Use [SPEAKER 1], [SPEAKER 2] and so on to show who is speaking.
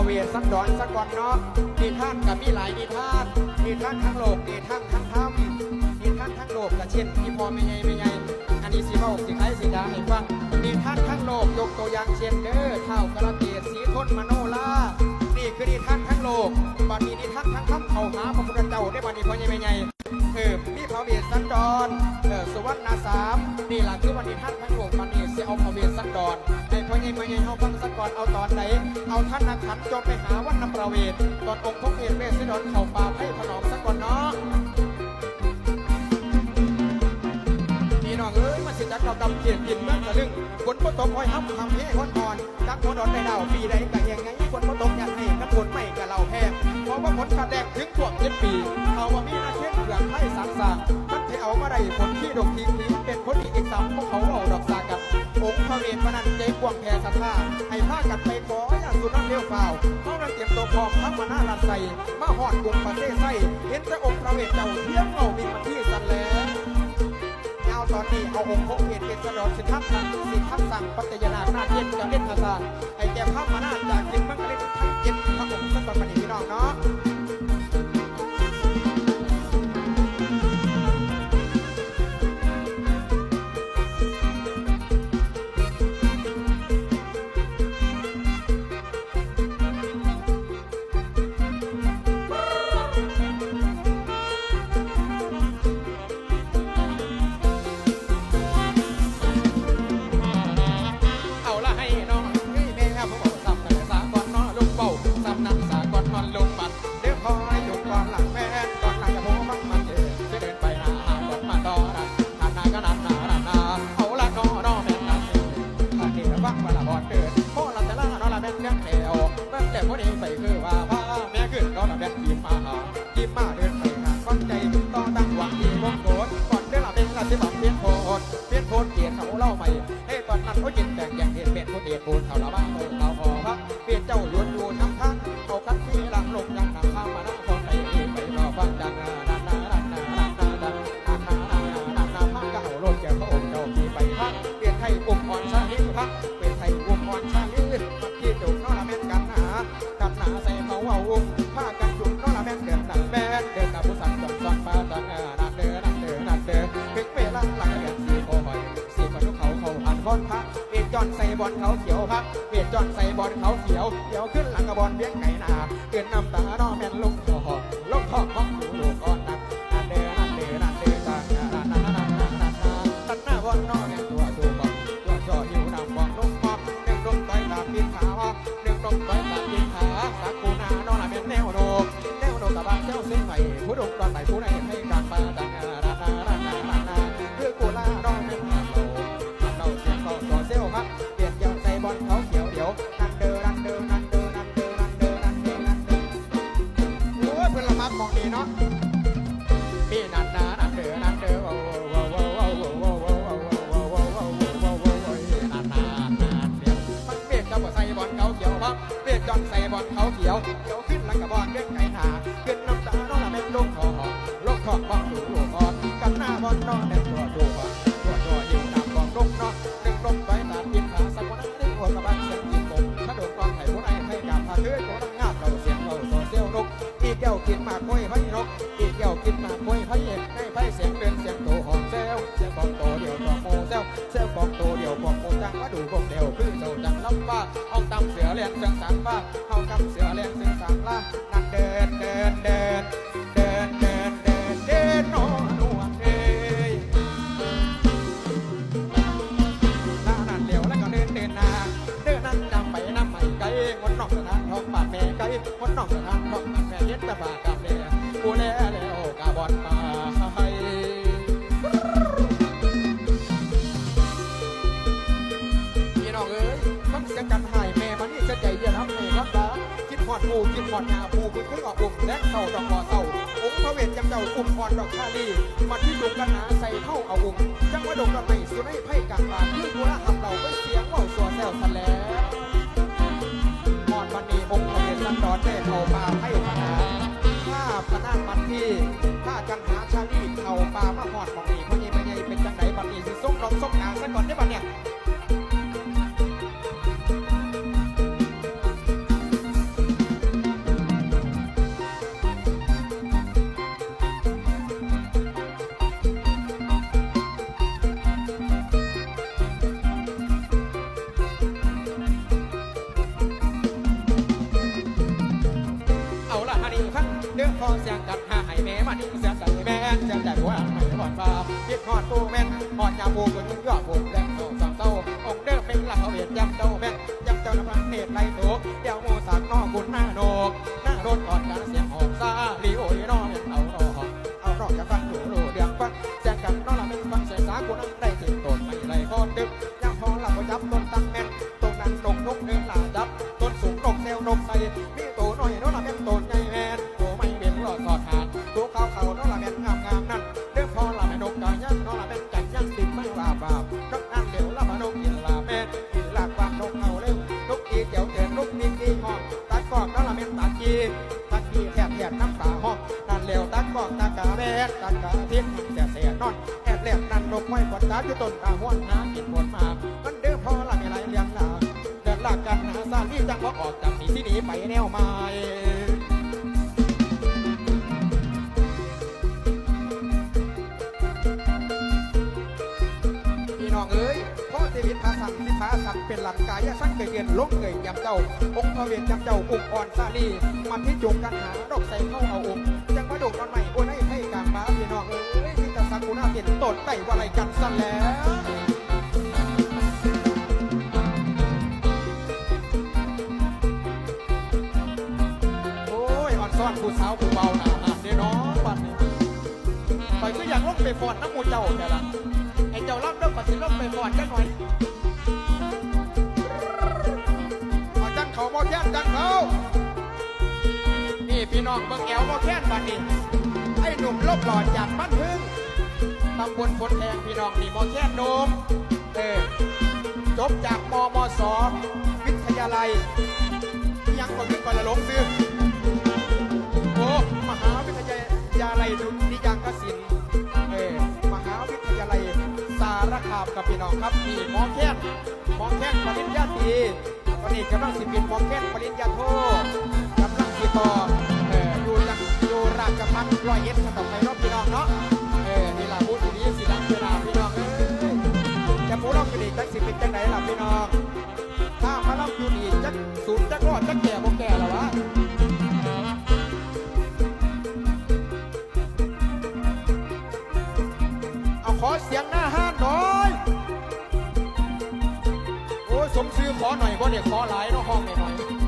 [SPEAKER 1] ประเวศสักดอนสักก่อนเนาะนิทานกับมีหลายนิทานนิทานทั้งโลกนิทานทั้งธรรมนิทานทั้งโลกก็เช่นที่พ่อไม่ไงไม่ไงอันนี้สิเว้าสิใครสิดาให้ฟังนิทานทั้งโลกยกตัวอย่างเช่นเด้อเท่ากระเกดสีทนมโนลานี่คือนิทานทั้งโลกบัดนี้นิทานทั้งธรรมเขาหาพระพุทธเจ้าได้บัดนี้พ่อใหญ่ไม่ไงเออ พระเวสสันดรเออสุวรรณสามนี่ล่ะคือวันนี้ท่านทั้งโลกมันนี่สิเอาพระเวสสันดรให้พ่อใหญ่มาใหญ่เอาฟังสักก่อนเอาตอนไหน เอาท่านนักขันจนไปหาวันนประเวศตอนองค์พระเวสเวสสันดรเข้าป่าให้ถนอมสักก่อนเนาะพี่น้องเอ้ยมันสิจักเราดำเขียนกินเมื่อกระลึงฝนบ่ตกคอยห้ำทำให้คนอ่อนจักหัวดอนได้ดาวปีใดก็ยังไงฝนบ่ตกอยากให้กระทนไม่กะเราแพงเพราะว่าฝนขาดแดงถึงท่วมเจ็ดปีเขาว่ามีนาเช นเผือกไทยสามสางมันที่เอามาได้ผลที่ดกทิ้งทิ้งเป็นคนอีกสามพวกเขาเอาดอกสากับ องค์พระเวทพนันใจกวางแผ่ศรัทธาให้พากันไปขออย่างสุนัขเลี้ยวเปล่าเขานั้เตรียมตัวพร้อมทั้งมาหน้าลาใสมาหอดกรุงประเทศไส้เห็นแต่องค์พระเวทเจ้าเที่ยงเอาบินมาที่สันแล้วเอาตอนนี้เอาองค์พระเวทเป็นสะดอกสิทับสั่งสิทับสั่งปัจจยนาหน้าเย็นจะเล่นภาษาไอ้แก่พระมาหน้าจากเย็นมันก็เล่นทั้งเย็นพระองค์สักก่อนมานีพี่น้องเนาะ ป็นคนเดียดปูนเขาละบ้าโมเขาหอพักเปลี่ยนเจ้าหยวนอยู่น้ำทั้งเอาคันที่หลังลงยังหนักข้ามมาหน้าคนไปไปรอฟังดังนานานานานานานานานานานาพักก็เอาลงแก่พระองค์เจ้าที่ไปพักเปลี่ยนไทยอุ้มอ่อนชาลิพักเปลี่ยนไทยอุ้มอ่อนชาลิพักที่จุกนอละแม่นกันหนากันหนาใส่เขาเอาอุ้มผ้ากันจุกนอละแม่นเดือดหนักแม่นเดินกับผู้สั่งจอดซ้อนปาตังนันเดินนันเดินนันเดินถึงเวลาหลังเรียนสีโคหอยสี่คนทุกเขาเขาหันก้อนพัก จอนใส่บอลเขาเขียวพักเวียนจอนใส่บอลเขาเขียวเขียวขึ้นหลังกระบอลเวียงไก่นาเกินน้ำตาน้อแม่นลงคอลงคอของดูลูกก้อนนักนันเดนันเดนันเดตานันนันนันนันนันนันนันหน้าบอลน้อแม่นตัวตัวบอลตัวจ่ออยู่นำบอลลงคอหนึ่งลงต่อยตาปีนขาหนึ่งลงต่อยตาปีนขาสักกูนาน้อละแม่นแนวโนแนวโนกับบางเจ้าเส้นใหม่ผู้ดงตอนไหนผู้ใดให้กลา ว่าเอาตำเสือเลี้ยงเสียงสางว่าเฮาตำเสือเลี้ยงเสียงสามล่านั่งเดินเดินเดินเดินเดินเดินเดินโน่นวงเอ้ยนานั่นเหลียวแล้วก็เดินเดินนาเดินนั่นจำไปน้ำใหม่ไกลคนนอกสถานท้องปากแม่ไกลคนนอกสถานท้อง หอดผูคิดหอดงาผูคือคือออกบุ่มแดงเศร้าดอกคอเศร้าองค์พระเวทจำเจ้าอุ้มพรดอกชาลีมาที่ดุกันหนาใส่เท่าเอาอุ้มจังว่าดงกันไม่สุนัยไพ่กลางบานคือกูละหับเราไปเสียงเว่าสัวแซวทะแล้วหอดวันนี้องค์พระเวทสันดอนได้เข้าป่าให้พนาข้าพนันมันที่ข้าจันหาชาลีเข้าป่ามาหอดของ อาละฮันนี่ฟังเดือดพอเสียงกัดหาให้แม่มันนี่เสียงใส่แม่เสียงใจว่าไม่หอดฟ้าพิษหอดปูแม่นหอดยาปูก็ยิ่งยอดปูแดงโตสองเต้าองเด้อเป็นหลักเอาเวียนจำเต้าแม่นจำเต้าน้ำพันเนตรไรโตเดี๋ยวโมสากนอบุญหน้าโนกหน้ารถกอดการเสียงหอ เขาเขานอละเป็นงามงามนั่นเรื่องพอละเป็นนกกายันนอละเป็นจันยันติดไม่ว่าบาปนกนั่นเดี๋ยวละมานกกินลาแม่นกินลากวางนกเอาเร็วนกอีเจียวเจียนนกนิงกีหองตากอกน้อละเป็นตากีตากีแทบแทบน้ำตาหองนั่นเร็วตากอกตากาแม่ตากาทิพย์เสียเสียนอนแอบแหลมนั่นนกไม่กดตาอยู่ต้นตาห้วนหากินผลมามันเด้อพอละไมีไรเลี้ยงลาเดินลากกันหาซาลี่จังว่าออกจากที่ที่นี้ไปแนวไม้ ยพ่อเทวิตพาสังสิพาสังเป็นหลักกายสังเกยเย็นลงเกยยำเจ้า องค์พระเวทยำเจ้าอุ้มอ่อนซาลีมันที่จุกกันหาดอกใส่เข้าเอาอุ้มจังมาดกนอนใหม่โอ้ยให้ให้กางบ้าพี่น้องเอ้ยที่จะสักกุณาเห็นต้นไต่ว่าไรกันสั้นแล้วโอ้ยอ่อนซ่อนผู้สาวผู้เบาหนาหาเด้น้องบัดนี้ไปก็อยากลงไปฟอนน้ำมูเจ้าแค่ละ เจ้าล่ำเด้อปัดสิลงไปฟอนจังหน่อยเอาจังเขาบ่แค้นจังเขานี่พี่น้องเบิ่งแอวบ่แค้นบัดนี้ไอ้หนุ่มลบหลอดจากบ้านพึ่งตำบลพลแทงพี่น้องนี่บ่แค้นโนมเออจบจากมมสวิทยาลัย ยังก่อนเป็นก่อนละหลงซื้อโอ้มหาวิทยาลัยดุริยางกสินธุ์เออมหาวิทยาลัย สารคาบกับพี่น้องครับนี่หมอแค้นหมอแค้นปริญญาตรีวันนี้กำลังสิบินหมอแค้นปริญญาโทกำลังสิต่อเอออยู่จังอยู่ราชพัฒน์ร้อยเอ็ดสต่อไปรอบพี่น้องเนาะเออนี่ล่ะพูดทีนี้สิลังเวลาพี่น้องเอ้ยจะพูดราอยู่ดีจักสิเป็นจังไหนล่ะพี่น้อง สมชื่อขอหน่อยบ่เด็กขอหลายเนาะห้องหน่อยหน่อย